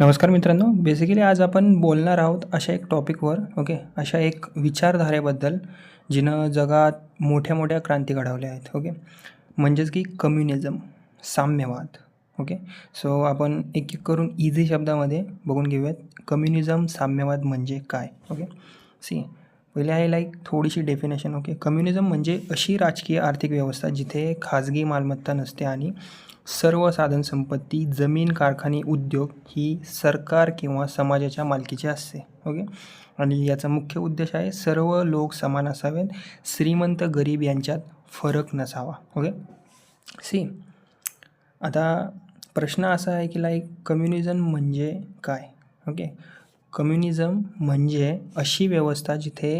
नमस्कार मित्रांनो बेसिकली आज आपण बोलणार आहोत अशा एक टॉपिकवर ओके अशा एक विचारधारेबद्दल जिनं जगात मोठ्या मोठ्या क्रांती घडवल्या आहेत ओके म्हणजेच की कम्युनिझम साम्यवाद ओके सो आपण एक एक करून इझी शब्दामध्ये बघून घेऊयात कम्युनिझम साम्यवाद म्हणजे काय ओके सी पहिले आहे लाईक थोडीशी डेफिनेशन ओके कम्युनिझम म्हणजे अशी राजकीय आर्थिक व्यवस्था जिथे खाजगी मालमत्ता नसते आणि सर्व साधनसंपत्ती जमीन कारखाने उद्योग ही सरकार किंवा समाजाच्या मालकीची असते ओके आणि याचा मुख्य उद्देश आहे सर्व लोक समान असावेत श्रीमंत गरीब यांच्यात फरक नसावा ओके सी आता प्रश्न असा आहे की लाईक कम्युनिझम म्हणजे काय ओके कम्युनिझम म्हणजे अशी व्यवस्था जिथे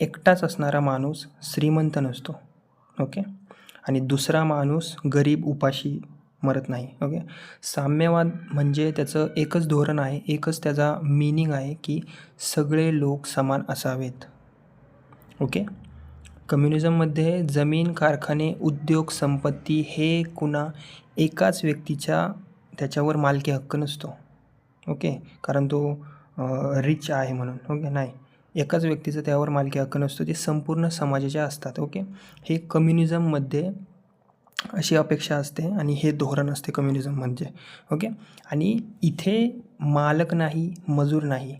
एकटाच असणारा माणूस श्रीमंत नसतो ओके आणि दुसरा माणूस गरीब उपाशी मरत नाही ओके साम्यवाद म्हणजे त्याचं एकच धोरण आहे एकच त्याचा मिनिंग आहे की सगळे लोक समान असावेत ओके कम्युनिझममध्ये जमीन कारखाने उद्योग संपत्ती हे कुणा एकाच व्यक्तीच्या त्याच्यावर मालकी हक्क नसतो ओके कारण तो रिच आहे म्हणून ओके नाही. एकाच व्यक्तीचं त्यावर मालकी हक्क नसतो ते संपूर्ण समाजाचे असतात ओके हे कम्युनिझममध्ये अशी अपेक्षा असते आणि हे धोरण असते कम्युनिझम म्हणजे ओके आणि इथे मालक नाही मजूर नाही.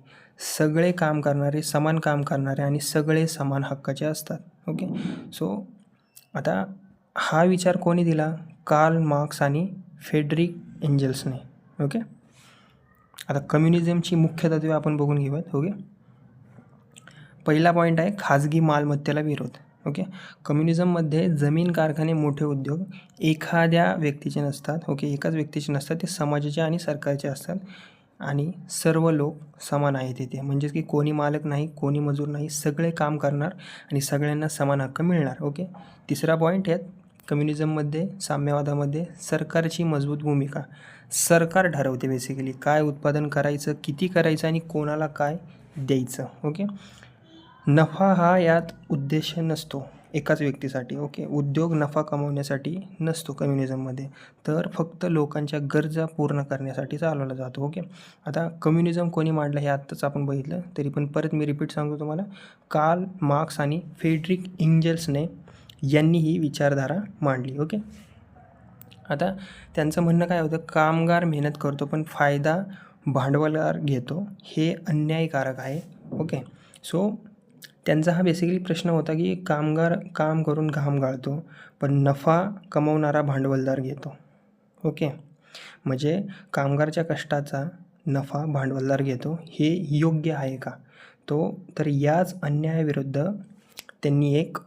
सगळे काम करणारे समान काम करणारे आणि सगळे समान हक्काचे असतात ओके सो आता हा विचार कोणी दिला? कार्ल मार्क्स आणि फेडरिक एंजल्सने ओके आता कम्युनिझमची मुख्य तत्वे आपण बघून घेऊयात ओके पहिला पॉईंट आहे खाजगी मालमत्तेला विरोध ओके कम्युनिझममध्ये जमीन कारखाने मोठे उद्योग एखाद्या व्यक्तीचे नसतात ओके एकाच व्यक्तीचे नसतात ते समाजाचे आणि सरकारचे असतात. आणि सर्व लोक समान आहेत इथे. म्हणजेच की कोणी मालक नाही कोणी मजूर नाही सगळे काम करणार आणि सगळ्यांना समान हक्क मिळणार ओके तिसरा पॉईंट आहे कम्युनिझममध्ये साम्यवादामध्ये सरकारची मजबूत भूमिका. सरकार ठरवते बेसिकली काय उत्पादन करायचं किती करायचं आणि कोणाला काय द्यायचं ओके नफा हा यात उद्देश नसतो एकाच व्यक्तीसाठी ओके उद्योग नफा कमवण्यासाठी नसतो कम्युनिझममध्ये. तर फक्त लोकांच्या गरजा पूर्ण करण्यासाठी चालवला जातो ओके आता कम्युनिझम कोणी मांडलं हे आत्ताच आपण बघितलं तरी पण परत मी रिपीट सांगतो तुम्हाला. काल मार्क्स आणि फेड्रिक इंजल्सने यांनी ही विचारधारा मांडली ओके? आता त्यांचं म्हणणं काय होतं? कामगार मेहनत करतो पण फायदा भांडवलदार घेतो. हे अन्यायकारक आहे ओके? सो त्यांचा हा बेसिकली प्रश्न होता की कामगार काम करून घाम गाळतो पण नफा कमवणारा भांडवलदार घेतो ओके? म्हणजे कामगारच्या कष्टाचा नफा भांडवलदार घेतो हे योग्य आहे का? तो तर याच अन्यायाविरुद्ध त्यांनी एक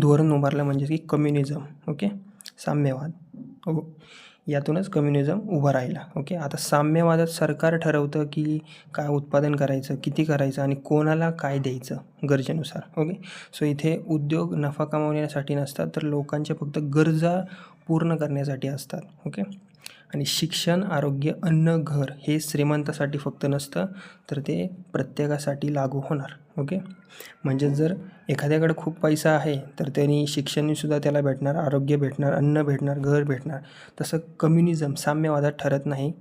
धोरण उभारलं म्हणजे की कम्युनिझम ओके साम्यवाद. ओ यातूनच कम्युनिझम उभा राहिला ओके आता साम्यवादात सरकार ठरवतं की काय उत्पादन करायचं किती करायचं आणि कोणाला काय द्यायचं गरजेनुसार ओके सो इथे उद्योग नफा कमावण्यासाठी नसतात तर लोकांच्या फक्त गरजा पूर्ण करण्यासाठी असतात ओके आणि शिक्षण आरोग्य अन्न घर हे श्रीमंतासाठी फक्त नसतं तर ते प्रत्येकासाठी लागू होणार ओके? म्हणजे जर एखाद्याकडे खूप पैसा आहे तर त्यांनी शिक्षणसुद्धा त्याला भेटणार आरोग्य भेटणार अन्न भेटणार घर भेटणार. तसं कम्युनिझम साम्यवादात ठरत नाही.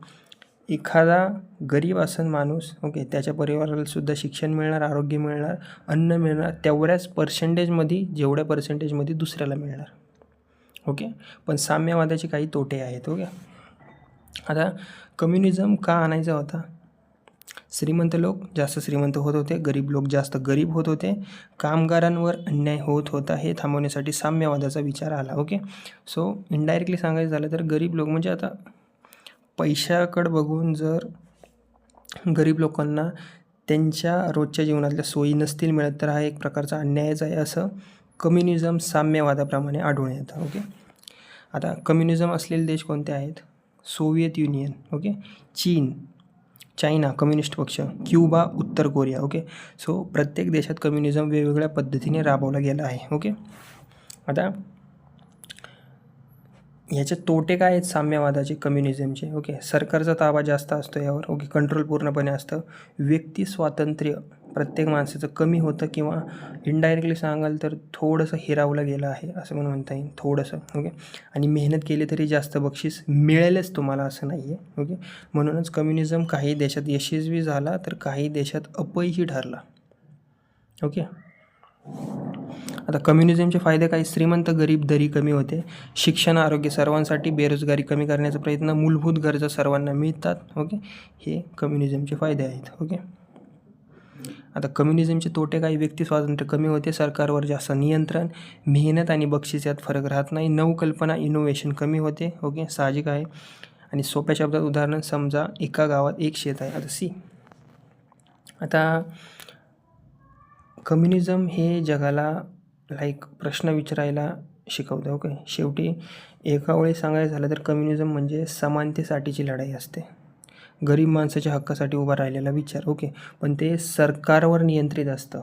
एखादा गरीब असन माणूस ओके त्याच्या परिवारालासुद्धा शिक्षण मिळणार आरोग्य मिळणार अन्न मिळणार तेवढ्याच पर्सेंटेजमध्ये जेवढ्या पर्सेंटेजमध्ये दुसऱ्याला मिळणार ओके? पण साम्यवादाचे काही तोटे आहेत ओके? आता कम्युनिझम का आणायचा होता? श्रीमंत लोक जास्त श्रीमंत होत होते गरीब लोक जास्त गरीब होत होते. कामगारांवर अन्याय होत होता हे थांबवण्यासाठी साम्यवादाचा विचार आला ओके सो इनडायरेक्टली सांगायचं झालं तर गरीब लोक म्हणजे आता पैशाकडं बघून जर गरीब लोकांना त्यांच्या रोजच्या जीवनातल्या सोयी नसतील मिळत तर हा एक प्रकारचा अन्यायच आहे असं कम्युनिझम साम्यवादाप्रमाणे आढळून येतं ओके आता कम्युनिझम असलेले देश कोणते आहेत? Soviet Union okay? चीन चायना कम्युनिस्ट पक्ष क्युबा उत्तर कोरिया ओके? सो प्रत्येक देशात कम्युनिझम वेगवेगळ्या पद्धतीने राबवला गेला आहे ओके? आता ह्याचे तोटे काय आहेत साम्यवादाचे कम्युनिझमचे ओके? सरकारचा ताबा जास्त असतो यावर ओके? कंट्रोल पूर्णपणे असतं. व्यक्ती स्वातंत्र्य प्रत्येक माणसाचं कमी होतं किंवा इनडायरेक्टली सांगाल तर थोडंसं हिरावलं गेलं आहे असं म्हणून म्हणता येईल. थोडंसं ओके आणि मेहनत केली तरी जास्त बक्षीस मिळेलच तुम्हाला असं नाही आहे ओके म्हणूनच कम्युनिझम काही देशात यशस्वी झाला तर काही देशात अपयशी ठरला ओके आता कम्युनिझमचे फायदे काही. श्रीमंत गरीब दरी कमी होते. शिक्षण आरोग्य सर्वांसाठी बेरोजगारी कमी करण्याचा प्रयत्न मूलभूत गरजा सर्वांना मिळतात ओके हे कम्युनिझमचे फायदे आहेत ओके आता कम्युनिझमचे तोटे काही व्यक्ती स्वातंत्र्य कमी होते सरकारवर जास्त नियंत्रण मेहनत आणि बक्षीस यात फरक राहत नाही. नवकल्पना इनोव्हेशन कमी होते ओके? साहजिक आहे. आणि सोप्या शब्दात उदाहरण समजा एका गावात एक शेत आहे. आता सी. आता कम्युनिझम हे जगाला लाईक प्रश्न विचारायला शिकवतं ओके? शेवटी एका वेळी सांगायचं झालं तर कम्युनिझम म्हणजे समानतेसाठीची लढाई असते. गरीब माणसाच्या हक्कासाठी उभा राहिलेला विचार ओके. पण ते सरकारवर नियंत्रित असतं.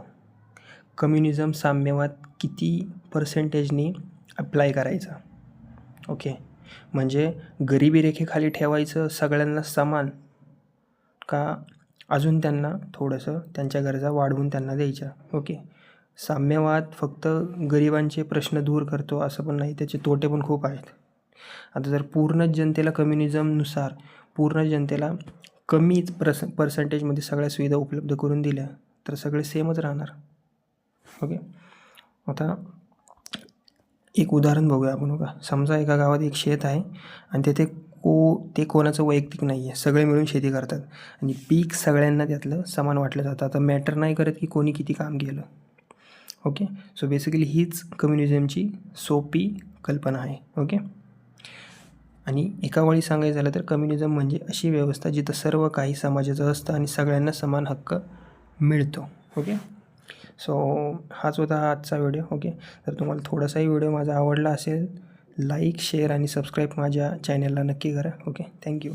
कम्युनिझम साम्यवाद किती पर्सेंटेजनी अप्लाय करायचा? ओके. म्हणजे गरिबी रेखेखाली ठेवायचं सगळ्यांना समान का अजून त्यांना थोडंसं त्यांच्या गरजा वाढवून त्यांना द्यायच्या? ओके. साम्यवाद फक्त गरिबांचे प्रश्न दूर करतो असं पण नाही त्याचे तोटे पण खूप आहेत. आता जर पूर्ण जनतेला कम्युनिझमनुसार पूर्ण जनतेला कमीच प्रस पर्सेंटेजमध्ये सगळ्या सुविधा उपलब्ध करून दिल्या तर सगळे सेमच राहणार. ओके आता एक उदाहरण बघूया आपण बघा. समजा एका गावात एक शेत आहे आणि तेथे को ते कोणाचं वैयक्तिक नाही आहे सगळे मिळून शेती करतात. आणि पीक सगळ्यांना त्यातलं समान वाटलं जातं. आता मॅटर नाही करत की कोणी किती काम केलं. ओके सो बेसिकली हीच कम्युनिझमची सोपी कल्पना आहे. ओके आणि एका वेळी सांगायचं झालं तर कम्युनिझम म्हणजे अशी व्यवस्था जिथं सर्व काही समाजाचं असतं आणि सगळ्यांना समान हक्क मिळतो. ओके सो हाच होता आजचा व्हिडिओ ओके तर तुम्हाला थोडासाही व्हिडिओ माझा आवडला असेल लाईक शेअर आणि सबस्क्राईब माझ्या चॅनलला नक्की करा. Okay thank you